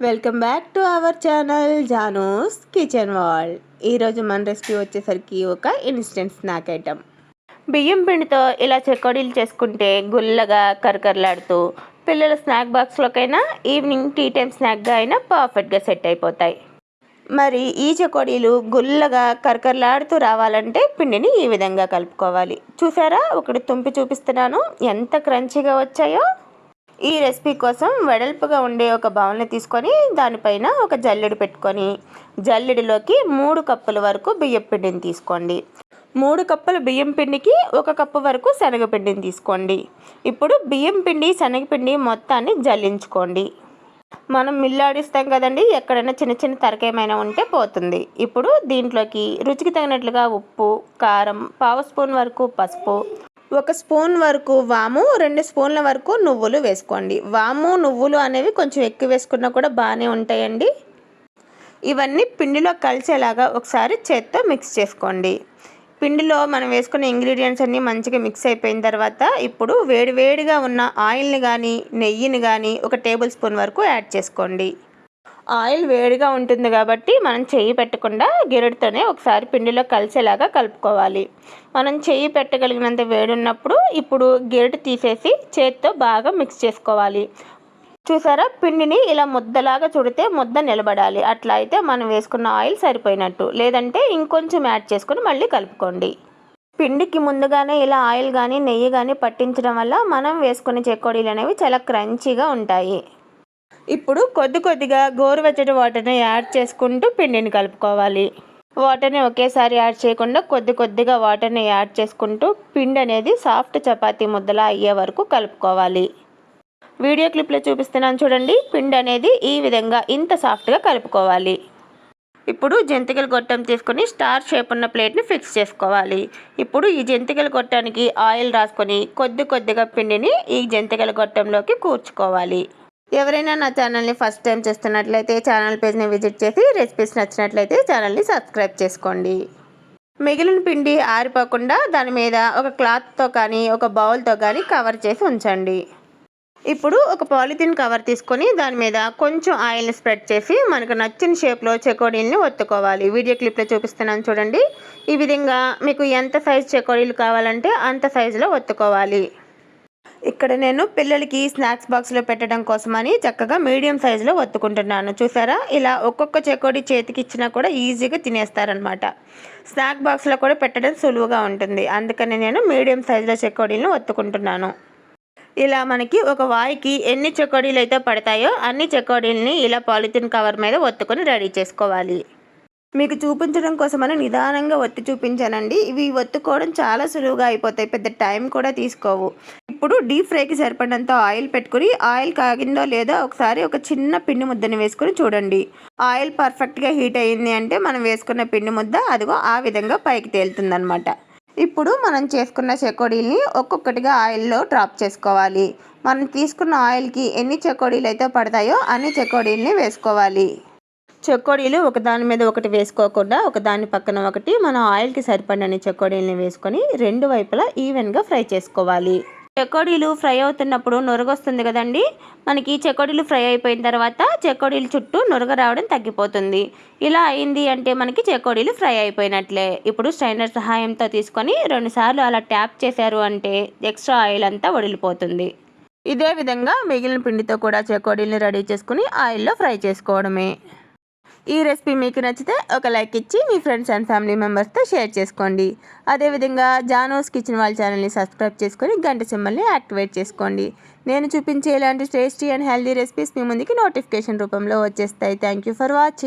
Welcome back to our channel Janu's kitchen world ఈరోజు మన recipe వచ్చేసరికి ఒక ఇన్స్టెంట్ స్నాక్ ఐటమ్. బియ్యం పిండితో ఇలా చెకోడీలు చేసుకుంటే గుల్లగా కరకరలాడుతూ పిల్లల స్నాక్ బాక్స్లోకైనా ఈవినింగ్ టీ టైం స్నాక్గా అయినా పర్ఫెక్ట్గా సెట్ అయిపోతాయి. మరి ఈ చెకోడీలు గుల్లగా కరకరలాడుతూ రావాలంటే పిండిని ఈ విధంగా కలుపుకోవాలి. చూసారా? ఒకటి తుంపి చూపిస్తున్నాను. ఎంత క్రంచీగా వచ్చాయో? ఈ రెసిపీ కోసం వెడల్పుగా ఉండే ఒక బౌల్ని తీసుకొని దానిపైన ఒక జల్లెడు పెట్టుకొని జల్లెడిలోకి మూడు కప్పుల వరకు బియ్యం పిండిని తీసుకోండి. మూడు కప్పుల బియ్యం పిండికి ఒక కప్పు వరకు శనగపిండిని తీసుకోండి. ఇప్పుడు బియ్యం పిండి శనగపిండి మొత్తాన్ని జల్లించుకోండి. మనం మిల్లాడిస్తాం కదండి ఎక్కడైనా చిన్న చిన్న తరకేమైనా ఉంటే పోతుంది. ఇప్పుడు దీంట్లోకి రుచికి తగినట్లుగా ఉప్పు కారం పావు స్పూన్ వరకు పసుపు ఒక స్పూన్ వరకు వాము రెండు స్పూన్ల వరకు నువ్వులు వేసుకోండి. వాము నువ్వులు అనేవి కొంచెం ఎక్కువ వేసుకున్నా కూడా బాగానే ఉంటాయండి. ఇవన్నీ పిండిలో కలిసేలాగా ఒకసారి చేత్తో మిక్స్ చేసుకోండి. పిండిలో మనం వేసుకున్న ఇంగ్రీడియంట్స్ అన్నీ మంచిగా మిక్స్ అయిపోయిన తర్వాత ఇప్పుడు వేడివేడిగా ఉన్న ఆయిల్ని కానీ నెయ్యిని కానీ ఒక టేబుల్ స్పూన్ వరకు యాడ్ చేసుకోండి. ఆయిల్ వేడిగా ఉంటుంది కాబట్టి మనం చెయ్యి పెట్టకుండా గిరటితోనే ఒకసారి పిండిలో కలిసేలాగా కలుపుకోవాలి. మనం చెయ్యి పెట్టగలిగినంత వేడి ఉన్నప్పుడు ఇప్పుడు గిరటి తీసేసి చేతితో బాగా మిక్స్ చేసుకోవాలి. చూసారా? పిండిని ఇలా ముద్దలాగా చుడితే ముద్ద నిలబడాలి. అట్లా అయితే మనం వేసుకున్న ఆయిల్ సరిపోయినట్టు. లేదంటే ఇంకొంచెం యాడ్ చేసుకొని మళ్ళీ కలుపుకోండి. పిండికి ముందుగానే ఇలా ఆయిల్ కానీ నెయ్యి కానీ పట్టించడం వల్ల మనం వేసుకునే చెక్కోడీలు అనేవి చాలా క్రంచీగా ఉంటాయి. ఇప్పుడు కొద్ది కొద్దిగా గోరువెచ్చటి వాటర్ని యాడ్ చేసుకుంటూ పిండిని కలుపుకోవాలి. వాటర్ని ఒకేసారి యాడ్ చేయకుండా కొద్ది కొద్దిగా వాటర్ని యాడ్ చేసుకుంటూ పిండి అనేది సాఫ్ట్ చపాతీ ముద్దలా అయ్యే వరకు కలుపుకోవాలి. వీడియో క్లిప్లో చూపిస్తున్నాను చూడండి. పిండి అనేది ఈ విధంగా ఇంత సాఫ్ట్గా కలుపుకోవాలి. ఇప్పుడు జంతికల గొట్టం తీసుకొని స్టార్ షేప్ ఉన్న ప్లేట్ని ఫిక్స్ చేసుకోవాలి. ఇప్పుడు ఈ జంతికల గొట్టానికి ఆయిల్ రాసుకొని కొద్ది కొద్దిగా పిండిని ఈ జంతికల గొట్టంలోకి కూర్చుకోవాలి. ఎవరైనా నా ఛానల్ని ఫస్ట్ టైం చూస్తున్నట్లయితే ఛానల్ పేజ్ని విజిట్ చేసి రెసిపీస్ నచ్చినట్లయితే ఛానల్ని సబ్స్క్రైబ్ చేసుకోండి. మిగిలిన పిండి ఆరిపోకుండా దాని మీద ఒక క్లాత్తో కానీ ఒక బౌల్తో కానీ కవర్ చేసి ఉంచండి. ఇప్పుడు ఒక పాలిథిన్ కవర్ తీసుకొని దాని మీద కొంచెం ఆయిల్ని స్ప్రెడ్ చేసి మనకు నచ్చిన షేప్లో చెకోడీల్ని ఒత్తుకోవాలి. వీడియో క్లిప్లో చూపిస్తున్నాను చూడండి. ఈ విధంగా మీకు ఎంత సైజ్ చెకోడీలు కావాలంటే అంత సైజులో ఒత్తుకోవాలి. ఇక్కడ నేను పిల్లలకి స్నాక్స్ బాక్స్లో పెట్టడం కోసమని చక్కగా మీడియం సైజులో ఒత్తుకుంటున్నాను. చూసారా? ఇలా ఒక్కొక్క చెకోడి చేతికి ఇచ్చినా కూడా ఈజీగా తినేస్తారనమాట స్నాక్ బాక్స్లో కూడా పెట్టడం సులువుగా ఉంటుంది. అందుకని నేను మీడియం సైజులో చెకోడీలను ఒత్తుకుంటున్నాను. ఇలా మనకి ఒక వాయికి ఎన్ని చెకోడీలు అయితే పడతాయో అన్ని చెకోడీలని ఇలా పాలిథిన్ కవర్ మీద ఒత్తుకొని రెడీ చేసుకోవాలి. మీకు చూపించడం కోసమని నిదానంగా ఒత్తి చూపించానండి. ఇవి ఒత్తుకోవడం చాలా సులువుగా అయిపోతాయి. పెద్ద టైం కూడా తీసుకోవు. ఇప్పుడు డీప్ ఫ్రైకి సరిపడినంత ఆయిల్ పెట్టుకుని ఆయిల్ కాగిందో లేదో ఒకసారి ఒక చిన్న పిండి ముద్దని వేసుకుని చూడండి. ఆయిల్ పర్ఫెక్ట్గా హీట్ అయ్యింది అంటే మనం వేసుకున్న పిండి ముద్ద అదిగో ఆ విధంగా పైకి తేలుతుందనమాట ఇప్పుడు మనం చేసుకున్న చెకోడీల్ని ఒక్కొక్కటిగా ఆయిల్లో డ్రాప్ చేసుకోవాలి. మనం తీసుకున్న ఆయిల్కి ఎన్ని చెకోడీలు అయితే పడతాయో అన్ని చెకోడీల్ని వేసుకోవాలి. చెక్కోడీలు ఒకదాని మీద ఒకటి వేసుకోకుండా ఒకదాని పక్కన ఒకటి మన ఆయిల్కి సరిపడని చెక్కోడీలని వేసుకొని రెండు వైపులా ఈవెన్గా ఫ్రై చేసుకోవాలి. చెక్కోడీలు ఫ్రై అవుతున్నప్పుడు నొరగొస్తుంది కదండి? మనకి చెక్కోడీలు ఫ్రై అయిపోయిన తర్వాత చెక్కోడీలు చుట్టూ నొరగ రావడం తగ్గిపోతుంది. ఇలా అయింది అంటే మనకి చెక్కోడీలు ఫ్రై అయిపోయినట్లే. ఇప్పుడు స్ట్రైనర్ సహాయంతో తీసుకొని రెండుసార్లు అలా ట్యాప్ చేశారు అంటే ఎక్స్ట్రా ఆయిల్ అంతా వడిలిపోతుంది. ఇదే విధంగా మిగిలిన పిండితో కూడా చెకోడీల్ని రెడీ చేసుకుని ఆయిల్లో ఫ్రై చేసుకోవడమే. ఈ రెసిపీ మీకు నచ్చితే ఒక లైక్ ఇచ్చి మీ ఫ్రెండ్స్ అండ్ ఫ్యామిలీ మెంబర్స్తో షేర్ చేసుకోండి. అదేవిధంగా జానోస్ కిచెన్ వాళ్ళ ఛానల్ని సబ్స్క్రైబ్ చేసుకొని గంట సింబల్ని యాక్టివేట్ చేసుకోండి. నేను చూపించే ఇలాంటి టేస్టీ అండ్ హెల్దీ రెసిపీస్ మీ ముందుకి నోటిఫికేషన్ రూపంలో వచ్చేస్తాయి. Thank you for watching.